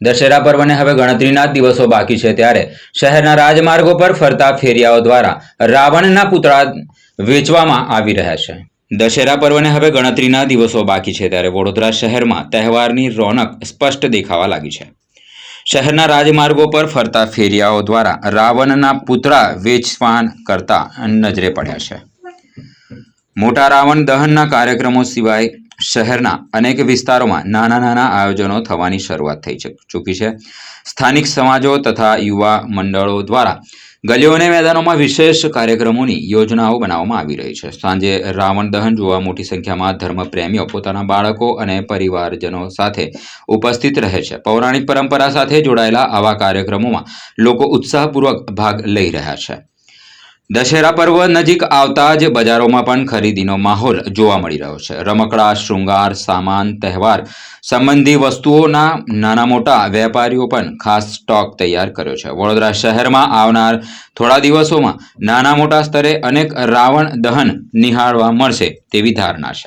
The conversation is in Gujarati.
દશેરા પર્વને હવે ગણતરીના દિવસો બાકી છે ત્યારે શહેરના રાજમાર્ગો પર ફરતા ફેરિયાઓ દ્વારા રાવણના પુતળા વેચવામાં આવી રહ્યા છે. દશેરા પર્વને હવે ગણતરીના દિવસો બાકી છે ત્યારે વડોદરા શહેરમાં તહેવારની રોનક સ્પષ્ટ દેખાવા લાગી છે. શહેરના રાજમાર્ગો પર ફરતા ફેરિયાઓ દ્વારા રાવણના પુતળા વેચવાન કરતા નજરે પડ્યા છે. મોટા રાવણ દહનના કાર્યક્રમો સિવાય શહેરના અનેક વિસ્તારોમાં નાના નાના આયોજનો થવાની શરૂઆત થઈ ચૂકી છે. સ્થાનિક સમાજો તથા યુવા મંડળો દ્વારા ગલીઓ અને મેદાનોમાં વિશેષ કાર્યક્રમોની યોજનાઓ બનાવવામાં આવી રહી છે. સાંજે રાવણ દહન જોવા મોટી સંખ્યામાં ધર્મપ્રેમીઓ, પોતાના બાળકો અને પરિવારજનો સાથે ઉપસ્થિત રહે છે. પૌરાણિક પરંપરા સાથે જોડાયેલા આવા કાર્યક્રમોમાં લોકો ઉત્સાહપૂર્વક ભાગ લઈ રહ્યા છે. દશેરા પર્વ નજીક આવતા જ બજારોમાં પણ ખરીદીનો માહોલ જોવા મળી રહ્યો છે. રમકડા, શૃંગાર, સામાન, તહેવાર સંબંધી વસ્તુઓના નાના મોટા વેપારીઓ પણ ખાસ સ્ટોક તૈયાર કર્યો છે. વડોદરા શહેરમાં આવનાર થોડા દિવસોમાં નાના મોટા સ્તરે અનેક રાવણ દહન નિહાળવા મળશે તેવી ધારણા છે.